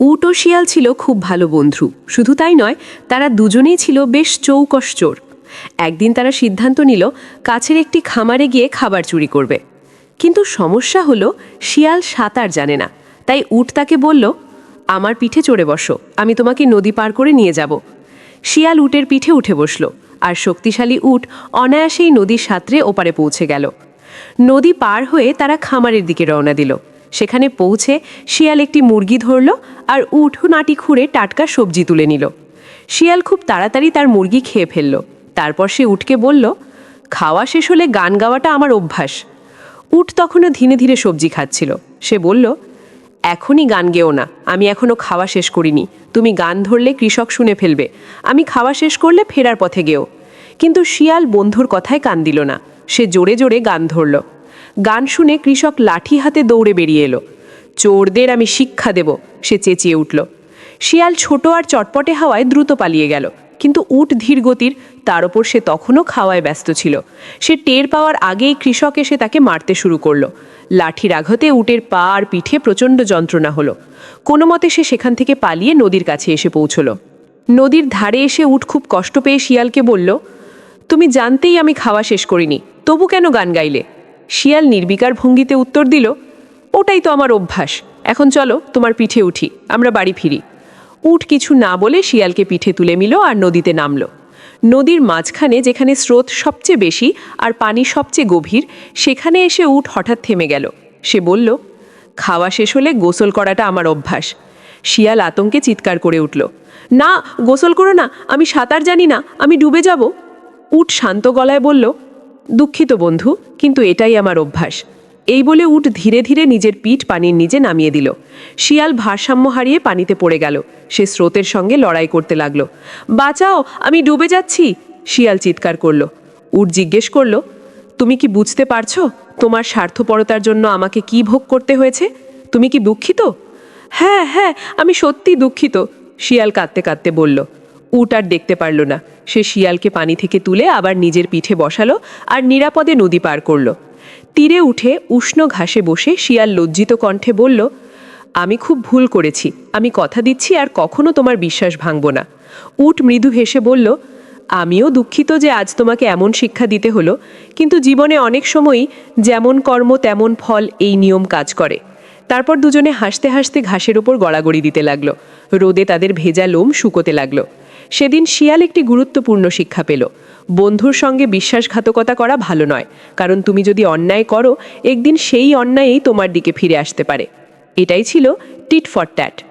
উট ও শিয়াল ছিল খুব ভালো বন্ধু। শুধু তাই নয়, তারা দুজনেই ছিল বেশ চৌকস চোর। একদিন তারা সিদ্ধান্ত নিল, কাছের একটি খামারে গিয়ে খাবার চুরি করবে। কিন্তু সমস্যা হলো, শিয়াল সাঁতার জানে না। তাই উট তাকে বলল, আমার পিঠে চড়ে বসো, আমি তোমাকে নদী পার করে নিয়ে যাব। শিয়াল উটের পিঠে উঠে বসল, আর শক্তিশালী উট অনায়াসেই নদীর সাঁতরে ওপারে পৌঁছে গেল। নদী পার হয়ে তারা খামারের দিকে রওনা দিল। সেখানে পৌঁছে শিয়াল একটি মুরগি ধরল আর উঠ নাটি খুঁড়ে টাটকা সবজি তুলে নিল। শিয়াল খুব তাড়াতাড়ি তার মুরগি খেয়ে ফেলল। তারপর সে উঠকে বলল, খাওয়া শেষ হলে গান গাওয়াটা আমার অভ্যাস। উট তখনও ধীরে ধীরে সবজি খাচ্ছিল। সে বলল, এখনই গান গেও না, আমি এখনও খাওয়া শেষ করিনি। তুমি গান ধরলে কৃষক শুনে ফেলবে। আমি খাওয়া শেষ করলে ফেরার পথে গেও। কিন্তু শিয়াল বন্ধুর কথায় কান দিল না। সে জোরে জোরে গান ধরল। গান শুনে কৃষক লাঠি হাতে দৌড়ে বেরিয়ে এলো। চোরদের আমি শিক্ষা দেব, সে চেঁচিয়ে উঠল। শিয়াল ছোট আর চটপটে হাওয়ায় দ্রুত পালিয়ে গেল, কিন্তু উট ধীর গতির, তার ওপর সে তখনও খাওয়ায় ব্যস্ত ছিল। সে টের পাওয়ার আগেই কৃষক এসে তাকে মারতে শুরু করল। লাঠির আঘাতে উটের পা আর পিঠে প্রচণ্ড যন্ত্রণা হলো। কোনো মতে সে সেখান থেকে পালিয়ে নদীর কাছে এসে পৌঁছলো। নদীর ধারে এসে উট খুব কষ্ট পেয়ে শিয়ালকে বলল, তুমি জানতেই আমি খাওয়া শেষ করিনি, তবু কেন গান গাইলে? শিয়াল নির্বিকার ভঙ্গিতে উত্তর দিল, ওটাই তো আমার অভ্যাস। এখন চলো, তোমার পিঠে উঠি, আমরা বাড়ি ফিরি। উট কিছু না বলে শিয়ালকে পিঠে তুলে নিল আর নদীতে নামলো। নদীর মাঝখানে যেখানে স্রোত সবচেয়ে বেশি আর পানি সবচেয়ে গভীর, সেখানে এসে উট হঠাৎ থেমে গেল। সে বলল, খাওয়া শেষ হলে গোসল করাটা আমার অভ্যাস। শিয়াল আতঙ্কে চিৎকার করে উঠল, না, গোসল করো না, আমি সাঁতার জানি না, আমি ডুবে যাব। উট শান্ত গলায় বলল দুঃখিত বন্ধু, কিন্তু এটাই আমার অভ্যাস। এই বলে উট ধীরে ধীরে নিজের পিঠ পানির নিচে নামিয়ে দিল। শিয়াল ভারসাম্য হারিয়ে পানিতে পড়ে গেল। সে স্রোতের সঙ্গে লড়াই করতে লাগল। বাঁচাও, আমি ডুবে যাচ্ছি! শিয়াল চিৎকার করল। উট জিজ্ঞেস করল, তুমি কি বুঝতে পারছ তোমার স্বার্থপরতার জন্য আমাকে কি ভোগ করতে হয়েছে? তুমি কি দুঃখিত? হ্যাঁ হ্যাঁ আমি সত্যি দুঃখিত। শিয়াল কাঁদতে কাঁদতে বলল। উট আর দেখতে পারল না। সে শিয়ালকে পানি থেকে তুলে আবার নিজের পিঠে বসালো আর নিরাপদে নদী পার করল। তীরে উঠে উষ্ণ ঘাসে বসে শিয়াল লজ্জিত কণ্ঠে বলল, আমি খুব ভুল করেছি। আমি কথা দিচ্ছি আর কখনো তোমার বিশ্বাস ভাঙব না। উট মৃদু হেসে বলল, আমিও দুঃখিত যে আজ তোমাকে এমন শিক্ষা দিতে হলো, কিন্তু জীবনে অনেক সময়ই যেমন কর্ম তেমন ফল এই নিয়ম কাজ করে। তারপর দুজনে হাসতে হাসতে ঘাসের ওপর গড়াগড়ি দিতে লাগল। রোদে তাদের ভেজা লোম শুকোতে লাগল। সেদিন শিয়াল একটি গুরুত্বপূর্ণ শিক্ষা পেল। বন্ধুর সঙ্গে বিশ্বাসঘাতকতা করা ভালো নয়, কারণ তুমি যদি অন্যায় করো, একদিন সেই অন্যায়েই তোমার দিকে ফিরে আসতে পারে। এটাই ছিল টিট ফর ট্যাট।